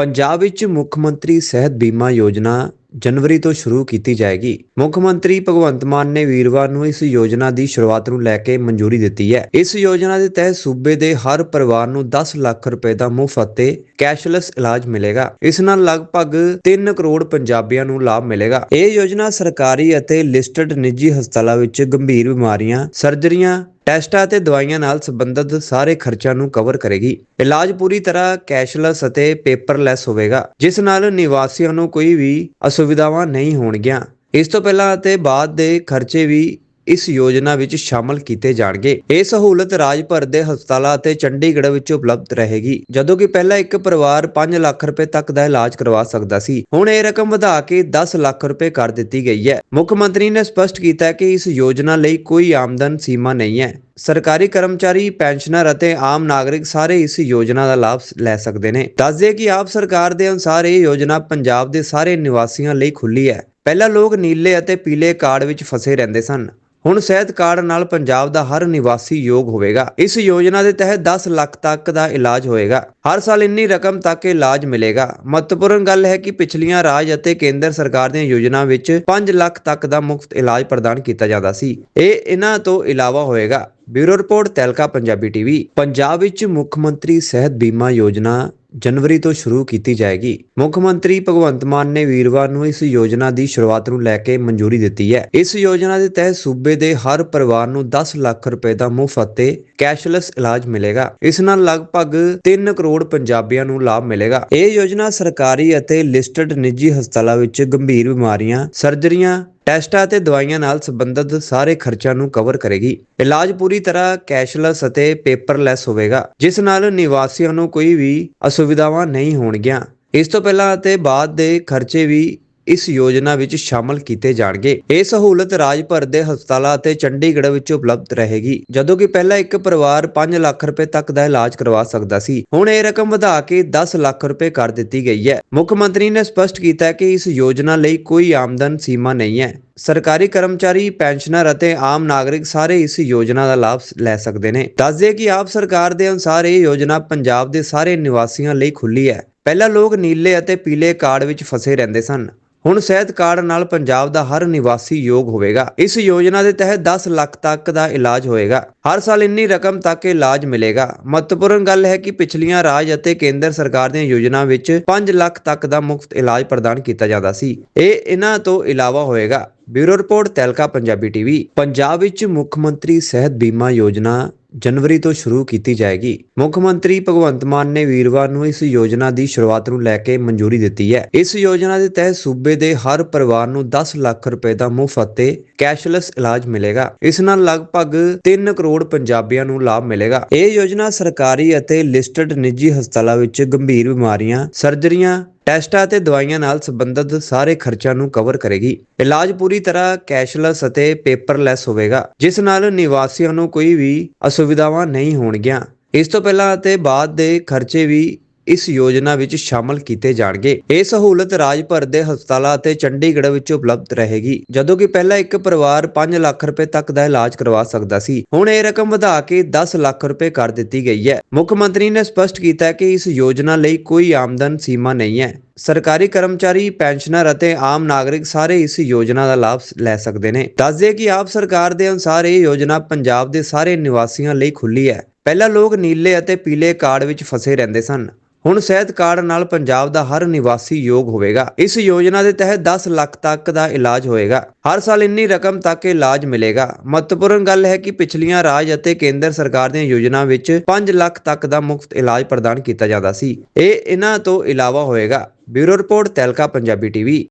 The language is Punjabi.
ਪੰਜਾਬ ਵਿੱਚ ਮੁੱਖ ਮੰਤਰੀ ਸਿਹਤ ਬੀਮਾ ਯੋਜਨਾ ਜਨਵਰੀ ਤੋਂ ਸ਼ੁਰੂ ਕੀਤੀ ਜਾਏਗੀ। ਮੁੱਖ ਮੰਤਰੀ ਭਗਵੰਤ ਮਾਨ ਨੇ ਵੀਰਵਾਰ ਨੂੰ ਇਸ ਯੋਜਨਾ ਦੀ ਸ਼ੁਰੂਆਤ ਨੂੰ ਲੈ ਕੇ ਮਨਜ਼ੂਰੀ ਦਿੱਤੀ ਹੈ। ਇਸ ਯੋਜਨਾ ਦੇ ਤਹਿਤ ਸੂਬੇ ਦੇ ਹਰ ਪਰਿਵਾਰ ਨੂੰ 10 ਲੱਖ ਰੁਪਏ ਦਾ ਮੁਫਤ ਤੇ ਕੈਸ਼ਲੈਸ ਇਲਾਜ ਮਿਲੇਗਾ। ਇਸ ਨਾਲ ਲਗਭਗ 3 ਕਰੋੜ ਪੰਜਾਬੀਆਂ ਨੂੰ ਲਾਭ ਮਿਲੇਗਾ। ਇਹ ਯੋਜਨਾ ਸਰਕਾਰੀ ਅਤੇ ਲਿਸਟਡ ਨਿੱਜੀ ਹਸਪਤਾਲਾਂ ਵਿੱਚ ਗੰਭੀਰ ਬਿਮਾਰੀਆਂ, ਸਰਜਰੀਆਂ ਟੈਸਟਾਂ ਅਤੇ ਦਵਾਈਆਂ ਨਾਲ ਸੰਬੰਧਿਤ ਸਾਰੇ ਖਰਚਿਆਂ ਨੂੰ ਕਵਰ ਕਰੇਗੀ। ਇਲਾਜ ਪੂਰੀ ਤਰ੍ਹਾਂ ਕੈਸ਼ਲੈਸ ਅਤੇ ਪੇਪਰਲੈਸ ਹੋਵੇਗਾ, ਜਿਸ ਨਾਲ ਨਿਵਾਸੀਆਂ ਨੂੰ ਕੋਈ ਵੀ ਅਸੁਵਿਧਾਵਾਂ ਨਹੀਂ ਹੋਣਗੀਆਂ। ਇਸ ਤੋਂ ਪਹਿਲਾਂ ਅਤੇ ਬਾਅਦ ਦੇ ਖਰਚੇ ਵੀ ਇਸ ਯੋਜਨਾ ਵਿੱਚ ਸ਼ਾਮਲ ਕੀਤੇ ਜਾਣਗੇ। ਇਹ ਸਹੂਲਤ ਰਾਜ ਭਰ ਦੇ ਹਸਪਤਾਲਾਂ ਅਤੇ ਚੰਡੀਗੜ੍ਹ ਵਿੱਚ ਉਪਲਬਧ ਰਹੇਗੀ। ਜਦੋਂ ਕਿ ਪਹਿਲਾਂ ਇੱਕ ਪਰਿਵਾਰ 5 ਲੱਖ ਰੁਪਏ ਤੱਕ ਦਾ ਇਲਾਜ ਕਰਵਾ ਸਕਦਾ ਸੀ। ਹੁਣ ਇਹ ਰਕਮ ਵਧਾ ਕੇ 10 ਲੱਖ ਰੁਪਏ ਕਰ ਦਿੱਤੀ ਗਈ ਹੈ। ਮੁੱਖ ਮੰਤਰੀ ਨੇ ਸਪਸ਼ਟ ਕੀਤਾ ਕਿ ਇਸ ਯੋਜਨਾ ਲਈ ਕੋਈ ਆਮਦਨ ਸੀਮਾ ਨਹੀਂ ਹੈ। ਸਰਕਾਰੀ ਕਰਮਚਾਰੀ, ਪੈਨਸ਼ਨਰ ਅਤੇ ਆਮ ਨਾਗਰਿਕ ਸਾਰੇ ਇਸ ਯੋਜਨਾ ਦਾ ਲਾਭ ਲੈ ਸਕਦੇ ਨੇ। ਦੱਸਦੇ ਕਿ ਆਪ ਸਰਕਾਰ ਦੇ ਅਨੁਸਾਰ ਇਹ ਯੋਜਨਾ ਪੰਜਾਬ ਦੇ ਸਾਰੇ ਨਿਵਾਸੀਆਂ ਲਈ ਖੁੱਲੀ ਹੈ। ਪਹਿਲਾਂ ਲੋਕ ਨੀਲੇ ਅਤੇ ਪੀਲੇ ਕਾਰਡ ਵਿੱਚ ਫਸੇ ਰਹਿੰਦੇ ਸਨ। ਹੁਣ ਸਿਹਤ ਕਾਰਡ ਨਾਲ ਪੰਜਾਬ ਦਾ ਹਰ ਨਿਵਾਸੀ ਯੋਗ ਹੋਵੇਗਾ। ਇਸ ਯੋਜਨਾ ਦੇ ਤਹਿਤ 10 ਲੱਖ ਤੱਕ ਦਾ ਇਲਾਜ ਹੋਏਗਾ ਹਰ ਸਾਲ ਇੰਨੀ ਰਕਮ ਤੱਕ ਇਲਾਜ ਮਿਲੇਗਾ। ਮਹੱਤਵਪੂਰਨ ਗੱਲ ਹੈ ਕਿ ਪਿਛਲੀਆਂ ਰਾਜ ਅਤੇ ਕੇਂਦਰ ਸਰਕਾਰ ਦੀਆਂ ਯੋਜਨਾ ਵਿੱਚ 5 ਲੱਖ ਤੱਕ ਦਾ ਮੁਫਤ ਇਲਾਜ ਪ੍ਰਦਾਨ ਕੀਤਾ ਜਾਂਦਾ ਸੀ। ਇਹ ਇਹਨਾਂ ਤੋਂ ਇਲਾਵਾ ਹੋਏਗਾ ਬਿਊਰੋ ਰਿਪੋਰਟ, ਤੈਲਕਾ, ਪੰਜਾਬੀ ਟੀਵੀ। ਪੰਜਾਬ ਵਿੱਚ ਮੁੱਖ ਮੰਤਰੀ ਸਿਹਤ ਬੀਮਾ ਯੋਜਨਾ ਜਨਵਰੀ ਤੋਂ ਸ਼ੁਰੂ ਕੀਤੀ ਜਾਏਗੀ। ਮੁੱਖ ਮੰਤਰੀ ਭਗਵੰਤ ਮਾਨ ਨੇ ਵੀਰਵਾਰ ਨੂੰ ਇਸ ਯੋਜਨਾ ਦੀ ਸ਼ੁਰੂਆਤ ਨੂੰ ਲੈ ਕੇ ਮਨਜ਼ੂਰੀ ਦਿੱਤੀ ਹੈ। ਇਸ ਯੋਜਨਾ ਦੇ ਤਹਿਤ ਸੂਬੇ ਦੇ ਹਰ ਪਰਿਵਾਰ ਨੂੰ 10 ਲੱਖ ਰੁਪਏ ਦਾ ਮੁਫਤ ਤੇ ਕੈਸ਼ਲੈਸ ਇਲਾਜ ਮਿਲੇਗਾ। ਇਸ ਨਾਲ ਲਗਭਗ 3 ਕਰੋੜ ਪੰਜਾਬੀਆਂ ਨੂੰ ਲਾਭ ਮਿਲੇਗਾ। ਇਹ ਯੋਜਨਾ ਸਰਕਾਰੀ ਅਤੇ ਲਿਸਟਡ ਨਿੱਜੀ ਹਸਪਤਾਲਾਂ ਵਿੱਚ ਗੰਭੀਰ ਬਿਮਾਰੀਆਂ, ਸਰਜਰੀਆਂ ਟੈਸਟਾਂ ਅਤੇ ਦਵਾਈਆਂ ਨਾਲ ਸੰਬੰਧਿਤ ਸਾਰੇ ਖਰਚਿਆਂ ਨੂੰ ਕਵਰ ਕਰੇਗੀ। ਇਲਾਜ ਪੂਰੀ ਤਰ੍ਹਾਂ ਕੈਸ਼ਲੈਸ ਅਤੇ ਪੇਪਰਲੈਸ ਹੋਵੇਗਾ, ਜਿਸ ਨਾਲ ਨਿਵਾਸੀਆਂ ਨੂੰ ਕੋਈ ਵੀ ਅਸੁਵਿਧਾਵਾਂ ਨਹੀਂ ਹੋਣਗੀਆਂ। ਇਸ ਤੋਂ ਪਹਿਲਾਂ ਅਤੇ ਬਾਅਦ ਦੇ ਖਰਚੇ ਵੀ ਇਸ ਯੋਜਨਾ ਵਿੱਚ ਸ਼ਾਮਲ ਕੀਤੇ ਜਾਣਗੇ। ਇਹ ਸਹੂਲਤ ਰਾਜ ਭਰ ਦੇ ਹਸਪਤਾਲਾਂ ਅਤੇ ਚੰਡੀਗੜ੍ਹ ਵਿੱਚ ਉਪਲਬਧ ਰਹੇਗੀ। ਜਦੋਂ ਕਿ ਪਹਿਲਾਂ ਇੱਕ ਪਰਿਵਾਰ 5 ਲੱਖ ਰੁਪਏ ਤੱਕ ਦਾ ਇਲਾਜ ਕਰਵਾ ਸਕਦਾ ਸੀ। ਹੁਣ ਇਹ ਰਕਮ ਵਧਾ ਕੇ 10 ਲੱਖ ਰੁਪਏ ਕਰ ਦਿੱਤੀ ਗਈ ਹੈ। ਮੁੱਖ ਮੰਤਰੀ ਨੇ ਸਪਸ਼ਟ ਕੀਤਾ ਕਿ ਇਸ ਯੋਜਨਾ ਲਈ ਕੋਈ ਆਮਦਨ ਸੀਮਾ ਨਹੀਂ ਹੈ। ਸਰਕਾਰੀ ਕਰਮਚਾਰੀ, ਪੈਨਸ਼ਨਰ ਅਤੇ ਆਮ ਨਾਗਰਿਕ ਸਾਰੇ ਇਸ ਯੋਜਨਾ ਦਾ ਲਾਭ ਲੈ ਸਕਦੇ ਨੇ। ਦੱਸਦੇ ਕਿ ਆਪ ਸਰਕਾਰ ਦੇ ਅਨੁਸਾਰ ਇਹ ਯੋਜਨਾ ਪੰਜਾਬ ਦੇ ਸਾਰੇ ਨਿਵਾਸੀਆਂ ਲਈ ਖੁੱਲੀ ਹੈ। ਪਹਿਲਾਂ ਲੋਕ ਨੀਲੇ ਅਤੇ ਪੀਲੇ ਕਾਰਡ ਵਿੱਚ ਫਸੇ ਰਹਿੰਦੇ ਸਨ। ਹੁਣ ਸਿਹਤ ਕਾਰਡ ਨਾਲ ਪੰਜਾਬ ਦਾ ਹਰ ਨਿਵਾਸੀ ਯੋਗ ਹੋਵੇਗਾ। ਇਸ ਯੋਜਨਾ ਦੇ ਤਹਿਤ 10 ਲੱਖ ਤੱਕ ਦਾ ਇਲਾਜ ਹੋਏਗਾ ਹਰ ਸਾਲ ਇੰਨੀ ਰਕਮ ਤੱਕ ਇਲਾਜ ਮਿਲੇਗਾ। ਮਹੱਤਵਪੂਰਨ ਗੱਲ ਹੈ ਕਿ ਪਿਛਲੀਆਂ ਰਾਜ ਅਤੇ ਕੇਂਦਰ ਸਰਕਾਰ ਦੀਆਂ ਯੋਜਨਾ ਵਿੱਚ 5 ਲੱਖ ਤੱਕ ਦਾ ਮੁਫਤ ਇਲਾਜ ਪ੍ਰਦਾਨ ਕੀਤਾ ਜਾਂਦਾ ਸੀ। ਇਹ ਇਹਨਾਂ ਤੋਂ ਇਲਾਵਾ ਹੋਏਗਾ ਬਿਊਰੋ ਰਿਪੋਰਟ, ਤੈਲਕਾ, ਪੰਜਾਬੀ ਟੀਵੀ। ਪੰਜਾਬ ਵਿੱਚ ਮੁੱਖ ਮੰਤਰੀ ਸਿਹਤ ਬੀਮਾ ਯੋਜਨਾ ਜਨਵਰੀ ਤੋਂ ਸ਼ੁਰੂ ਕੀਤੀ ਜਾਏਗੀ। ਮੁੱਖ ਮੰਤਰੀ ਭਗਵੰਤ ਮਾਨ ਨੇ ਵੀਰਵਾਰ ਨੂੰ ਇਸ ਯੋਜਨਾ ਦੀ ਸ਼ੁਰੂਆਤ ਨੂੰ ਲੈ ਕੇ ਮਨਜ਼ੂਰੀ ਦਿੱਤੀ ਹੈ। ਇਸ ਯੋਜਨਾ ਦੇ ਤਹਿਤ ਸੂਬੇ ਦੇ ਹਰ ਪਰਿਵਾਰ ਨੂੰ 10 ਲੱਖ ਰੁਪਏ ਦਾ ਮੁਫਤ ਤੇ ਕੈਸ਼ਲੈਸ ਇਲਾਜ ਮਿਲੇਗਾ। ਇਸ ਨਾਲ ਲਗਭਗ 3 ਕਰੋੜ ਪੰਜਾਬੀਆਂ ਨੂੰ ਲਾਭ ਮਿਲੇਗਾ। ਇਹ ਯੋਜਨਾ ਸਰਕਾਰੀ ਅਤੇ ਲਿਸਟਡ ਨਿੱਜੀ ਹਸਪਤਾਲਾਂ ਵਿੱਚ ਗੰਭੀਰ ਬਿਮਾਰੀਆਂ, ਸਰਜਰੀਆਂ ਟੈਸਟਾਂ ਅਤੇ ਦਵਾਈਆਂ ਨਾਲ ਸੰਬੰਧਿਤ ਸਾਰੇ ਖਰਚਿਆਂ ਨੂੰ ਕਵਰ ਕਰੇਗੀ। ਇਲਾਜ ਪੂਰੀ ਤਰ੍ਹਾਂ ਕੈਸ਼ਲੈਸ ਅਤੇ ਪੇਪਰਲੈਸ ਹੋਵੇਗਾ, ਜਿਸ ਨਾਲ ਨਿਵਾਸੀਆਂ ਨੂੰ ਕੋਈ ਵੀ ਅਸੁਵਿਧਾਵਾਂ ਨਹੀਂ ਹੋਣਗੀਆਂ। ਇਸ ਤੋਂ ਪਹਿਲਾਂ ਅਤੇ ਬਾਅਦ ਦੇ ਖਰਚੇ ਵੀ ਇਸ ਯੋਜਨਾ ਵਿੱਚ ਸ਼ਾਮਲ ਕੀਤੇ ਜਾਣਗੇ। ਇਹ ਸਹੂਲਤ ਰਾਜ ਭਰ ਦੇ ਹਸਪਤਾਲਾਂ ਅਤੇ ਚੰਡੀਗੜ੍ਹ ਵਿੱਚ ਉਪਲਬਧ ਰਹੇਗੀ। ਜਦੋਂ ਕਿ ਪਹਿਲਾਂ ਇੱਕ ਪਰਿਵਾਰ 5 ਲੱਖ ਰੁਪਏ ਤੱਕ ਦਾ ਇਲਾਜ ਕਰਵਾ ਸਕਦਾ ਸੀ। ਹੁਣ ਇਹ ਰਕਮ ਵਧਾ ਕੇ 10 ਲੱਖ ਰੁਪਏ ਕਰ ਦਿੱਤੀ ਗਈ ਹੈ। ਮੁੱਖ ਮੰਤਰੀ ਨੇ ਸਪਸ਼ਟ ਕੀਤਾ ਕਿ ਇਸ ਯੋਜਨਾ ਲਈ ਕੋਈ ਆਮਦਨ ਸੀਮਾ ਨਹੀਂ ਹੈ। ਸਰਕਾਰੀ ਕਰਮਚਾਰੀ, ਪੈਨਸ਼ਨਰ ਅਤੇ ਆਮ ਨਾਗਰਿਕ ਸਾਰੇ ਇਸ ਯੋਜਨਾ ਦਾ ਲਾਭ ਲੈ ਸਕਦੇ ਨੇ। ਦੱਸਦੇ ਕਿ ਆਪ ਸਰਕਾਰ ਦੇ ਅਨੁਸਾਰ ਇਹ ਯੋਜਨਾ ਪੰਜਾਬ ਦੇ ਸਾਰੇ ਨਿਵਾਸੀਆਂ ਲਈ ਖੁੱਲੀ ਹੈ। ਪਹਿਲਾਂ ਲੋਕ ਨੀਲੇ ਅਤੇ ਪੀਲੇ ਕਾਰਡ ਵਿੱਚ ਫਸੇ ਰਹਿੰਦੇ ਸਨ। ਹੁਣ ਸਿਹਤ ਕਾਰਡ ਨਾਲ ਪੰਜਾਬ ਦਾ ਹਰ ਨਿਵਾਸੀ ਯੋਗ ਹੋਵੇਗਾ। ਇਸ ਯੋਜਨਾ ਦੇ ਤਹਿਤ 10 ਲੱਖ ਤੱਕ ਦਾ ਇਲਾਜ ਹੋਏਗਾ ਹਰ ਸਾਲ ਇੰਨੀ ਰਕਮ ਤੱਕ ਇਲਾਜ ਮਿਲੇਗਾ। ਮਹੱਤਵਪੂਰਨ ਗੱਲ ਹੈ ਕਿ ਪਿਛਲੀਆਂ ਰਾਜ ਅਤੇ ਕੇਂਦਰ ਸਰਕਾਰ ਦੀਆਂ ਯੋਜਨਾ ਵਿੱਚ 5 ਲੱਖ ਤੱਕ ਦਾ ਮੁਫਤ ਇਲਾਜ ਪ੍ਰਦਾਨ ਕੀਤਾ ਜਾਂਦਾ ਸੀ। ਇਹ ਇਹਨਾਂ ਤੋਂ ਇਲਾਵਾ ਹੋਏਗਾ ਬਿਊਰੋ ਰਿਪੋਰਟ ਤੈਲਕਾ, ਪੰਜਾਬੀ ਟੀਵੀ।